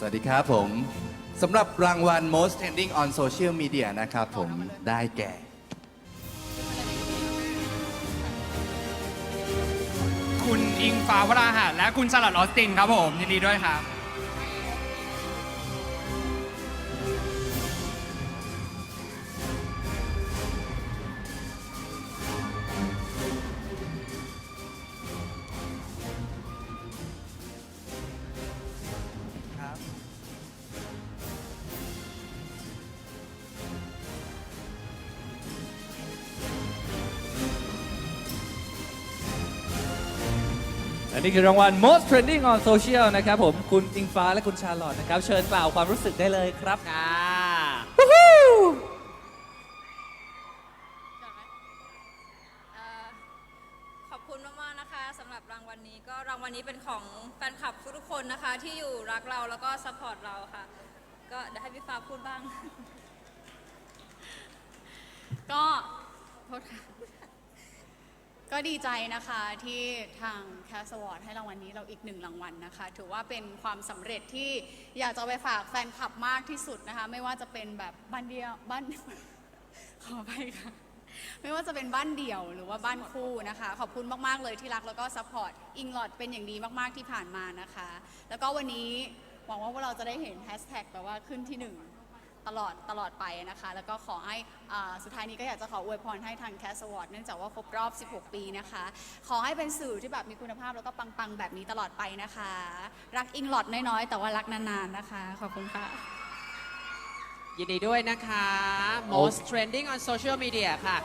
สวัสดีครับผมสำหรับรางวัล most trending on social media นะครับผมได้แก่ คุณอิงฟ้าวราหะและคุณสลัดออสตินครับผมยินดีด้วยครับ อันนี้คือรางวัล most trending on social นะครับผมคุณอิงฟ้าและคุณชาลอตนะครับ เชิญกล่าวความรู้สึกได้เลยครับค่ะเอ่อขอบคุณมากๆนะคะสำหรับรางวัลนี้ก็รางวัลนี้เป็นของแฟนคลับทุกๆคนนะคะ ที่อยู่รักเราแล้วก็ซัพพอร์ตเราค่ะ ก็เดี๋ยวให้พี่ฟ้าพูดบ้าง ก็โทษค่ะ ก็ดีใจนะคะที่ทางแคสวอร์ดให้รางวัลนี้เราอีกหนึ่งรางวัลนะคะ ถือว่าเป็นความสำเร็จที่อยากจะไปฝากแฟนคลับมากที่สุดนะคะ ไม่ว่าจะเป็นแบบบ้านเดียวบ้านขอไปค่ะไม่ว่าจะเป็นบ้านเดี่ยวหรือว่าบ้านคู่นะคะ ขอบคุณมากๆเลยที่รักแล้วก็ซัพพอร์ตอิงลอดเป็นอย่างดีมากๆที่ผ่านมานะคะ แล้วก็วันนี้หวังว่าพวกเราจะได้เห็นแฮชแท็กแบบว่าขึ้นที่หนึ่ง ตลอดตลอดไปนะคะ แล้วก็ขอให้อ่าสุดท้ายนี้ก็อยากจะขออวยพรให้ทางแคสวอร์ดเนื่องจากว่าครบรอบ 16 ปีนะคะ ขอให้เป็นสื่อที่แบบมีคุณภาพแล้วก็ปังๆ แบบนี้ตลอดไปนะคะ รักอิงหลอดน้อยๆ แต่ว่ารักนานๆนะคะ ขอบคุณค่ะ ยินดีด้วยนะคะ most trending on social media ค่ะ